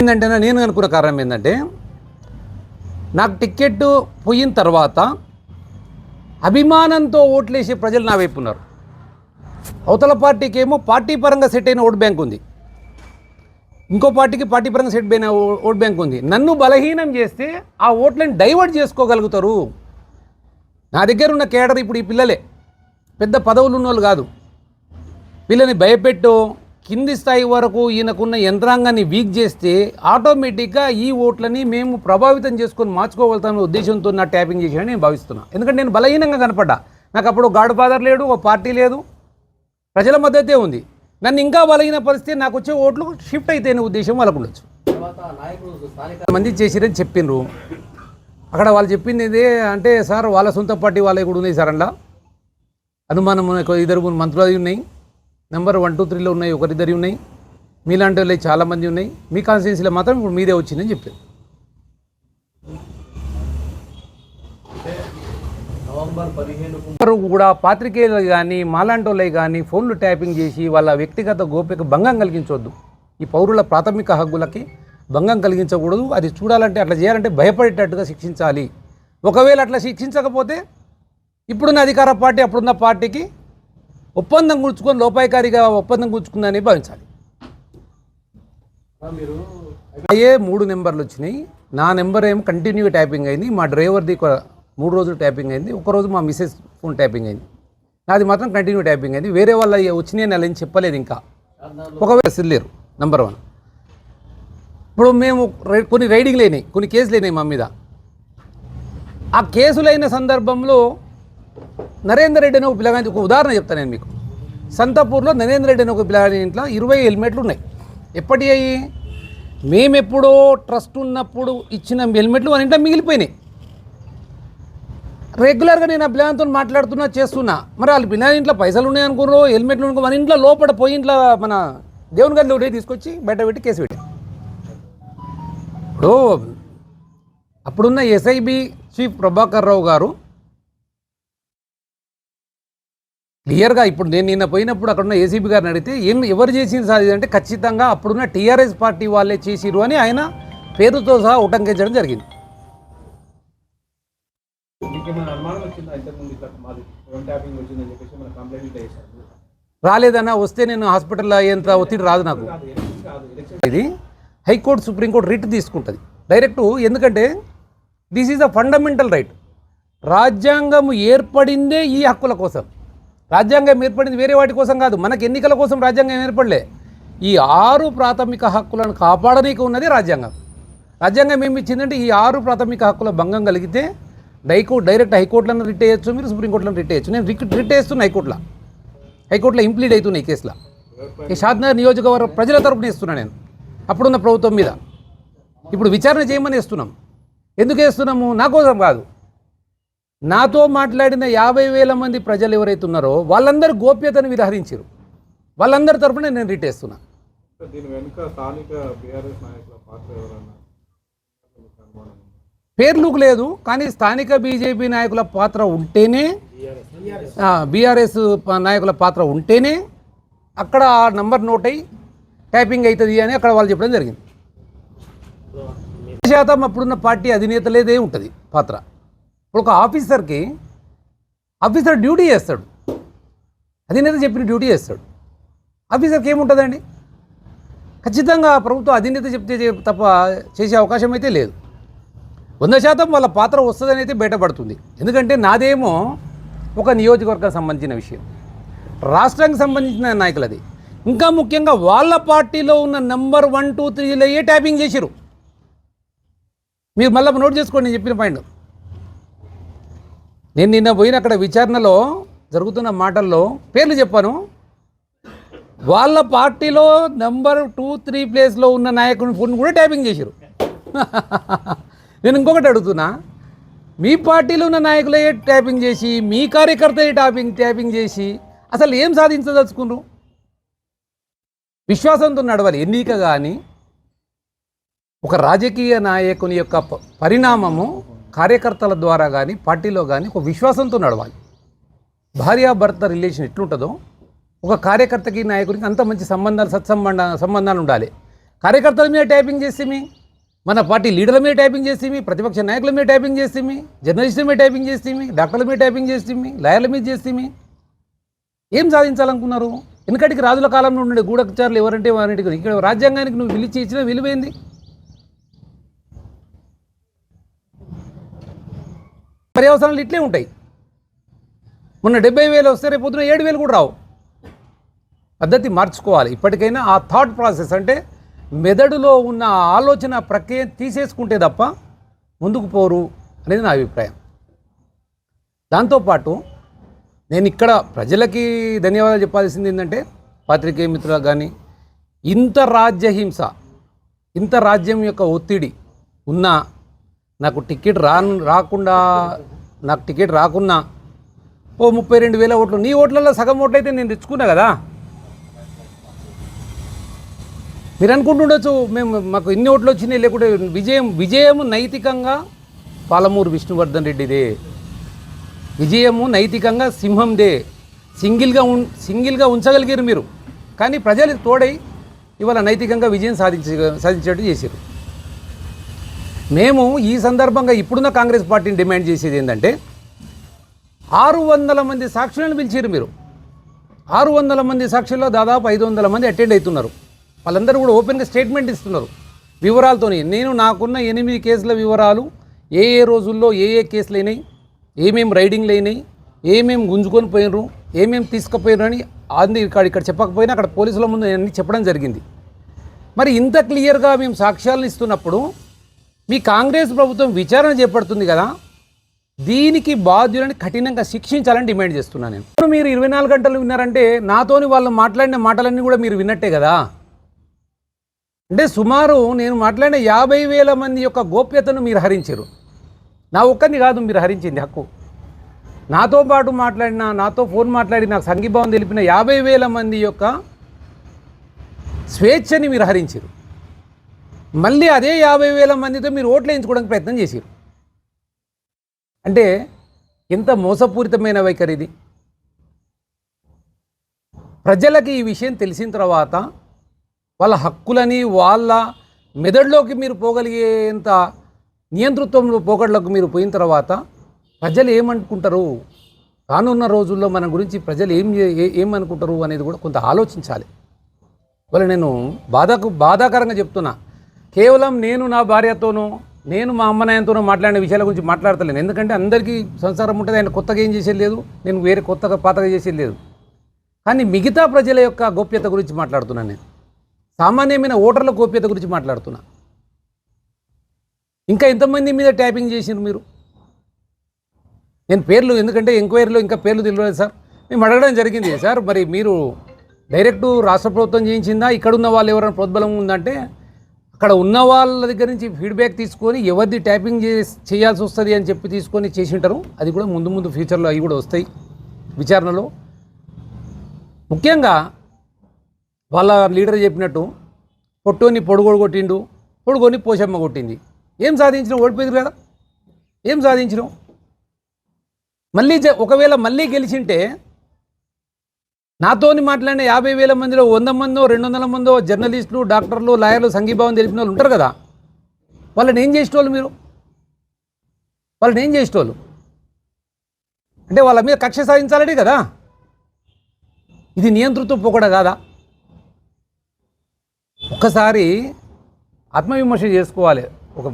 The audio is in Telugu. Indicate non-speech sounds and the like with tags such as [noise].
ఏంటంటే నేను అనుకున్న కారణం ఏంటంటే నాకు టికెట్ పోయిన తర్వాత అభిమానంతో ఓట్లేసే ప్రజలు నా వైపు ఉన్నారు. అవతల పార్టీకి ఏమో పార్టీ పరంగా సెట్ అయిన ఓట్ బ్యాంక్ ఉంది. ఇంకో పార్టీకి పార్టీ పరంగా సెట్ అయిన ఓ- ఓట్ బ్యాంక్ ఉంది. నన్ను బలహీనం చేస్తే ఆ ఓట్లను డైవర్ట్ చేసుకోగలుగుతారు. నా దగ్గర ఉన్న కేడర్ ఇప్పుడు ఈ పిల్లలే. పెద్ద పదవులు ఉన్నోళ్ళు కాదు. వీళ్ళని భయపెట్టో కింది స్థాయి వరకు ఈయనకున్న యంత్రాంగాన్ని వీక్ చేస్తే ఆటోమేటిక్గా ఈ ఓట్లని మేము ప్రభావితం చేసుకొని మార్చుకోగలుగుతామనే ఉద్దేశంతో నా ట్యాపింగ్ చేశానని నేను భావిస్తున్నాను ఎందుకంటే నేను బలహీనంగా కనపడ్డా. నాకు అప్పుడు గాడ్ ఫాదర్ లేడు ఒక పార్టీ లేదు. ప్రజల మద్దతే ఉంది. నన్ను ఇంకా బలహీన పరిస్థితి నాకు వచ్చే ఓట్లు షిఫ్ట్ అయితే ఉద్దేశం వాళ్ళకు ఉండొచ్చు. మంది చేసిరని చెప్పిండ్రు అక్కడ వాళ్ళు చెప్పింది అంటే సార్ వాళ్ళ సొంత పార్టీ వాళ్ళే కూడా ఉన్నాయి సార్ అందులో అనుమానం ఇద్దరు మంత్రులు అవి ఉన్నాయి. నెంబర్ వన్ టూ త్రీలో ఉన్నాయి ఒకరిద్దరి ఉన్నాయి. మీలాంటి వాళ్ళు చాలామంది ఉన్నాయి. మీ కాన్స్టిట్యున్సీలో మాత్రం ఇప్పుడు మీదే వచ్చిందని చెప్పారు. ఎవరు కూడా పాత్రికేయులు కానీ మాలాంటి వాళ్ళే కానీ ఫోన్లు ట్యాపింగ్ చేసి వాళ్ళ వ్యక్తిగత గోప్యకు భంగం కలిగించవద్దు ఈ పౌరుల ప్రాథమిక హక్కులకి భంగం కలిగించకూడదు. అది చూడాలంటే అట్లా చేయాలంటే భయపడేటట్టుగా శిక్షించాలి. ఒకవేళ అట్లా శిక్షించకపోతే ఇప్పుడున్న అధికార పార్టీ అప్పుడున్న పార్టీకి ఒప్పందం కూర్చుకొని లోపాయకారిగా ఒప్పందం కూర్చుకుందని భావించాలి. అయ్యే మూడు నెంబర్లు వచ్చినాయి. నా నెంబర్ ఏం కంటిన్యూ ట్యాపింగ్ అయింది. మా డ్రైవర్ది ఒక మూడు రోజులు ట్యాపింగ్ అయింది. ఒకరోజు మా మిస్సెస్ ఫోన్ ట్యాపింగ్ అయింది. నాది మాత్రం కంటిన్యూ ట్యాపింగ్ అయింది. వేరే వాళ్ళ వచ్చినాయి నెల ఏం చెప్పలేదు ఇంకా. ఒకవేళ సిల్లేరు నెంబర్ వన్ ఇప్పుడు మేము రై- కొన్ని రైడింగ్లు అయినాయి కొన్ని కేసులు అయినాయి మా మీద. ఆ కేసులైన సందర్భంలో నరేందర్ రెడ్డి అనే ఒక పిల్లగాని ఒక ఉదాహరణ చెప్తాను నేను మీకు. సంతాపూర్లో నరేందర్ రెడ్డి అనే ఒక పిల్లగాని ఇంట్లో ఇరవై హెల్మెట్లు ఉన్నాయి. ఎప్పటి అయ్యి? మేమెప్పుడో ట్రస్ట్ ఉన్నప్పుడు ఇచ్చిన హెల్మెట్లు మన ఇంట్లో మిగిలిపోయినాయి. రెగ్యులర్గా నేను ఆ పిల్లలతో మాట్లాడుతున్నా చేస్తున్నా. మరి వాళ్ళు పిల్లల ఇంట్లో పైసలు ఉన్నాయి అనుకున్నారు హెల్మెట్లు అనుకో మన ఇంట్లో లోపల పోయి ఇంట్లో మన దేవుని గదిలో ఒకటి తీసుకొచ్చి బయట పెట్టి కేసు పెట్టి ఇప్పుడు అప్పుడున్న ఎస్ఐబి చీఫ్ ప్రభాకర్ రావు గారు క్లియర్గా ఇప్పుడు నేను నిన్న పోయినప్పుడు అక్కడ ఉన్న ఏసీబీ గారిని అడిగితే ఏం ఎవరు చేసింది సార్ అంటే ఖచ్చితంగా అప్పుడున్న టీఆర్ఎస్ పార్టీ వాళ్ళే చేసిరు అని ఆయన పేరుతో సహా ఉటంకించడం జరిగింది. రాలేదన్నా వస్తే నేను హాస్పిటల్లో అయ్యేంత ఒత్తిడి రాదు నాకు. ఇది high court supreme court writ తీసుకుంటుంది. డైరెక్ట్ ఎందుకంటే this is a fundamental right రాజ్యాంగం ఏర్పడిందే ఈ హక్కుల కోసం. రాజ్యాంగం ఏర్పడింది వేరే వాటి కోసం కాదు మనకు ఎన్నికల కోసం రాజ్యాంగం ఏర్పడలే. ఈ ఆరు ప్రాథమిక హక్కులను కాపాడనీకి ఉన్నది రాజ్యాంగం. రాజ్యాంగం ఏమి ఇచ్చిందంటే ఈ ఆరు ప్రాథమిక హక్కుల భంగం కలిగితే డైకోర్టు డైరెక్ట్ హైకోర్టులను రిట్ వేయచ్చు మీరు సుప్రీంకోర్టులను రిట్ వేయచ్చు నేను రిట్ రిట్ వేస్తున్నా హైకోర్టులో. హైకోర్టులో ఇంప్లీడ్ అవుతున్నాయి ఈ కేసులో. ఈ షాద్నగర్ నియోజకవర్గ ప్రజల తరపున ఇస్తున్నా నేను. అప్పుడున్న ప్రభుత్వం మీద. ఇప్పుడు విచారణ చేయమని ఇస్తున్నాం ఎందుకు వేస్తున్నాము? నా కోసం కాదు. నాతో మాట్లాడిన యాభై వేల మంది ప్రజలు ఎవరైతే ఉన్నారో వాళ్ళందరూ గోప్యతను విధారించారు వాళ్ళందరి తరపున నేను రిట్ వేస్తున్నా. దీని వెనుక స్థానిక బీఆర్ఎస్ నాయకుల పాత్ర ఎవరన్నా? మీకు అనుమానం ఉందా? పేర్లకు లేదు కానీ స్థానిక బీజేపీ నాయకుల పాత్ర ఉంటేనే బీఆర్ఎస్ నాయకుల పాత్ర ఉంటేనే అక్కడ ఆ నంబర్ నోట్ అయ్యి టైపింగ్ అవుతుంది అని అక్కడ వాళ్ళు చెప్పడం జరిగింది. శాతం అప్పుడున్న పార్టీ అధినేతలేదే ఉంటుంది పాత్ర. ఇప్పుడు ఒక ఆఫీసర్కి ఆఫీసర్ డ్యూటీ చేస్తాడు. అధినేత చెప్పిన డ్యూటీ చేస్తాడు. ఆఫీసర్కి ఏముంటుందండి? ఖచ్చితంగా ప్రభుత్వం అధినేత చెప్తే తప్ప చేసే అవకాశం అయితే లేదు. వంద శాతం వాళ్ళ పాత్ర వస్తుందని అయితే బయటపడుతుంది. ఎందుకంటే నాదేమో ఒక నియోజకవర్గం సంబంధించిన విషయం. రాష్ట్రానికి సంబంధించిన నాయకులది. ఇంకా ముఖ్యంగా వాళ్ళ పార్టీలో ఉన్న నెంబర్ వన్ టూ త్రీలో ఏ ట్యాపింగ్ చేసిరు మీరు మళ్ళీ నోట్ చేసుకోండి నేను చెప్పిన పాయింట్. నేను నిన్న పోయిన అక్కడ విచారణలో జరుగుతున్న మాటల్లో పేర్లు చెప్పాను. వాళ్ళ పార్టీలో నెంబర్ టూ త్రీ ప్లేస్లో ఉన్న నాయకుని ఫోన్ కూడా ట్యాపింగ్ చేశారు. [laughs] నేను ఇంకొకటి అడుగుతున్నా. మీ పార్టీలో ఉన్న నాయకులే ట్యాపింగ్ చేసి మీ కార్యకర్తలే ట్యాపింగ్ ట్యాపింగ్ చేసి అసలు ఏం సాధించదలుచుకున్నారు? విశ్వాసంతో నడవాలి. ఎన్నిక కానీ ఒక రాజకీయ నాయకుని యొక్క పరిణామము కార్యకర్తల ద్వారా కానీ పార్టీలో కానీ ఒక విశ్వాసంతో నడవాలి. భార్యాభర్త రిలేషన్ ఎట్లుంటుందో ఒక కార్యకర్తకి నాయకుడికి అంత మంచి సంబంధాలు సత్సంబంధ సంబంధాలు ఉండాలి. కార్యకర్తల మీద టైపింగ్ చేసేమి? మన పార్టీ లీడర్ల మీద టైపింగ్ చేసేమి? ప్రతిపక్ష నాయకుల మీద టైపింగ్ చేసేమి? జర్నలిస్టుల మీద టైపింగ్ చేసేమి? డాక్టర్ల మీద టైపింగ్ చేసేమి? లాయర్ల మీద చేసేమి? ఏం సాధించాలనుకున్నారు? వెనకటికి రాజుల కాలంలో ఉండే గూఢచారులు ఎవరంటే వారింటికి ఇక్కడ రాజ్యాంగానికి నువ్వు పిలిచి ఇచ్చిన విలువైంది. పర్యవసరాలు ఇట్లే ఉంటాయి. మొన్న డెబ్బై వేలు వస్తే రేపు పొద్దున ఏడు వేలు కూడా రావు. పద్ధతి మార్చుకోవాలి. ఇప్పటికైనా ఆ థాట్ ప్రాసెస్ అంటే మెదడులో ఉన్న ఆలోచన ప్రక్రియ తీసేసుకుంటే తప్ప ముందుకు పోరు అనేది నా అభిప్రాయం. దాంతోపాటు నేను ఇక్కడ ప్రజలకి ధన్యవాదాలు చెప్పాల్సింది ఏంటంటే పాత్రికేయ మిత్రులకు కానీ ఇంత రాజ్యహింస ఇంత రాజ్యం యొక్క ఒత్తిడి ఉన్నా నాకు టికెట్ రా రాకుండా నాకు టికెట్ రాకున్నా ఓ ముప్పై రెండు వేల ఓట్లు నీ ఓట్లలో సగం ఓట్లు అయితే నేను తెచ్చుకున్నా కదా? మీరు అనుకుంటుండొచ్చు మేము మాకు ఇన్ని ఓట్లు వచ్చినాయి లేకుంటే విజయం విజయము నైతికంగా పాలమూరు విష్ణువర్ధన్ రెడ్డిదే. విజయము నైతికంగా సింహందే. సింగిల్గా ఉన్ సింగిల్గా ఉంచగలిగారు మీరు. కానీ ప్రజలు తోడై ఇవాళ నైతికంగా విజయం సాధించ సాధించేట్టు చేశారు. మేము ఈ సందర్భంగా ఇప్పుడున్న కాంగ్రెస్ పార్టీని డిమాండ్ చేసేది ఏంటంటే ఆరు వందల మంది సాక్షులను పిలిచారు మీరు. ఆరు వందల మంది సాక్షుల్లో దాదాపు ఐదు వందల మంది అటెండ్ అవుతున్నారు. వాళ్ళందరూ కూడా ఓపెన్గా స్టేట్మెంట్ ఇస్తున్నారు. వివరాలతోని నేను నాకున్న ఎనిమిది కేసుల వివరాలు ఏ ఏ రోజుల్లో ఏ ఏ కేసులు అయినాయి ఏమేమి రైడింగ్లు అయినాయి ఏమేం గుంజుకొని పోయినరు ఏమేమి తీసుకుపోయినారు అని అంది ఇక్కడ ఇక్కడ చెప్పకపోయినా అక్కడ పోలీసుల ముందు అన్నీ చెప్పడం జరిగింది. మరి ఇంత క్లియర్గా మేము సాక్ష్యాలను ఇస్తున్నప్పుడు మీ కాంగ్రెస్ ప్రభుత్వం విచారణ చేపడుతుంది కదా దీనికి బాధ్యులను కఠినంగా శిక్షించాలని డిమాండ్ చేస్తున్నాను నేను. ఇప్పుడు మీరు ఇరవై నాలుగు గంటలు విన్నారంటే నాతోని వాళ్ళు మాట్లాడిన మాటలన్నీ కూడా మీరు విన్నట్టే కదా. అంటే సుమారు నేను మాట్లాడిన యాభై వేల మంది యొక్క గోప్యతను మీరు హరించారు. నా ఒక్కరిని కాదు మీరు హరించింది హక్కు. నాతో పాటు మాట్లాడిన నాతో ఫోన్ మాట్లాడి నాకు సంఘీభావం తెలిపిన యాభై వేల మంది యొక్క స్వేచ్ఛని మీరు హరించారు. మళ్ళీ అదే యాభై వేల మందితో మీరు ఓట్లు వేయించుకోవడానికి ప్రయత్నం చేశారు. అంటే ఎంత మోసపూరితమైన వైఖరి ఇది. ప్రజలకి ఈ విషయం తెలిసిన తర్వాత వాళ్ళ హక్కులని వాళ్ళ మెదడులోకి మీరు పోగలిగేంత నియంతృత్వంలో పోగడలకు మీరు పోయిన తర్వాత ప్రజలు ఏమనుకుంటారు? రానున్న రోజుల్లో మన గురించి ప్రజలు ఏం ఏమనుకుంటారు అనేది కూడా కొంత ఆలోచించాలి. వాళ్ళు నేను బాధకు బాధాకరంగా చెప్తున్నా. కేవలం నేను నా భార్యతోనూ నేను మా అమ్మనాయనతోనూ మాట్లాడిన విషయాల గురించి మాట్లాడతలేను. ఎందుకంటే అందరికీ సంసారం ఉంటుంది ఆయన కొత్తగా ఏం చేసేది లేదు నేను వేరే కొత్తగా పాతగా చేసేది లేదు. కానీ మిగతా ప్రజల యొక్క గోప్యత గురించి మాట్లాడుతున్నాను నేను. సామాన్యమైన ఓటర్ల గోప్యత గురించి మాట్లాడుతున్నా. ఇంకా ఎంతమంది మీద ట్యాపింగ్ చేసిండ్రు మీరు? నేను పేర్లు ఎందుకంటే ఎంక్వైరీలో ఇంకా పేర్లు తెలియలేదు సార్. మేము అడగడం జరిగింది సార్ మరి మీరు డైరెక్ట్ రాష్ట్ర ప్రభుత్వం చేయించిందా? ఇక్కడున్న వాళ్ళు ఎవరైనా ప్రోద్బలం ఉందంటే అక్కడ ఉన్న వాళ్ళ దగ్గర నుంచి ఫీడ్బ్యాక్ తీసుకొని ఎవరిది ట్యాపింగ్ చేసి చేయాల్సి వస్తుంది అని చెప్పి తీసుకొని చేసి ఉంటారు అది కూడా ముందు ముందు ఫ్యూచర్లో అవి కూడా వస్తాయి విచారణలో. ముఖ్యంగా వాళ్ళ లీడర్ చెప్పినట్టు పొట్టుని పొడుగోడు కొట్టిండు పొడుగోని పోషమ్మ కొట్టింది. ఏం సాధించినావు ఓడిపోయింది కదా? ఏం సాధించినావు? మళ్ళీ ఒకవేళ మళ్ళీ గెలిచింటే నాతోని మాట్లాడిన యాభై వేల మందిలో వంద మందో రెండు వందల మందో జర్నలిస్టులు డాక్టర్లు లాయర్లు సంఘీభావం తెలిపిన వాళ్ళు ఉంటారు కదా? వాళ్ళని ఏం చేసేటోళ్ళు మీరు? వాళ్ళని ఏం చేసేటోళ్ళు? అంటే వాళ్ళ మీద కక్ష సాధించాలనే కదా? ఇది నియంతృత్వం పోకూడదు కాదా? ఒక్కసారి ఆత్మవిమర్శ చేసుకోవాలి. ఒక